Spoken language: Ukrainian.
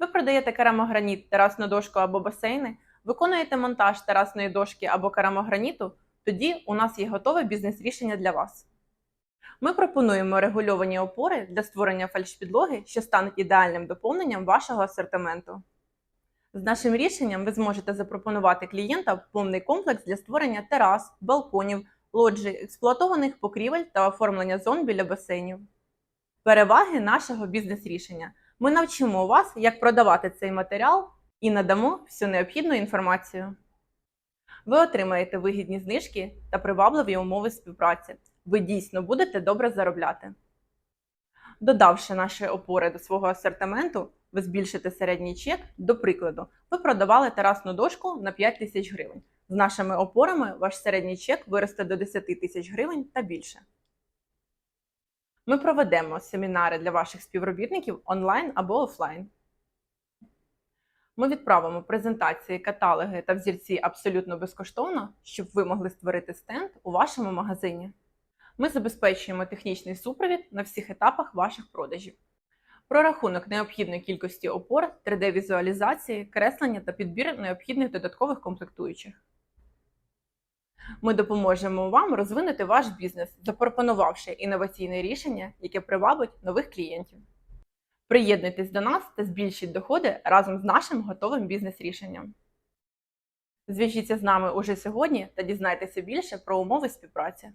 Ви продаєте керамограніт, терасну дошку або басейни, виконуєте монтаж терасної дошки або керамограніту, тоді у нас є готове бізнес-рішення для вас. Ми пропонуємо регульовані опори для створення фальшпідлоги, що стануть ідеальним доповненням вашого асортименту. З нашим рішенням ви зможете запропонувати клієнтам повний комплекс для створення терас, балконів, лоджій, експлуатованих покрівель та оформлення зон біля басейнів. Переваги нашого бізнес-рішення. Ми навчимо вас, як продавати цей матеріал і надамо всю необхідну інформацію. Ви отримаєте вигідні знижки та привабливі умови співпраці. Ви дійсно будете добре заробляти. Додавши наші опори до свого асортименту, ви збільшите середній чек. До прикладу, ви продавали терасну дошку на 5 тисяч гривень. З нашими опорами ваш середній чек виросте до 10 тисяч гривень та більше. Ми проведемо семінари для ваших співробітників онлайн або офлайн. Ми відправимо презентації, каталоги та взірці абсолютно безкоштовно, щоб ви могли створити стенд у вашому магазині. Ми забезпечуємо технічний супровід на всіх етапах ваших продажів. Прорахунок необхідної кількості опор, 3D-візуалізації, креслення та підбір необхідних додаткових комплектуючих. Ми допоможемо вам розвинути ваш бізнес, запропонувавши інноваційне рішення, яке привабить нових клієнтів. Приєднуйтесь до нас та збільшіть доходи разом з нашим готовим бізнес-рішенням. Зв'яжіться з нами уже сьогодні та дізнайтеся більше про умови співпраці.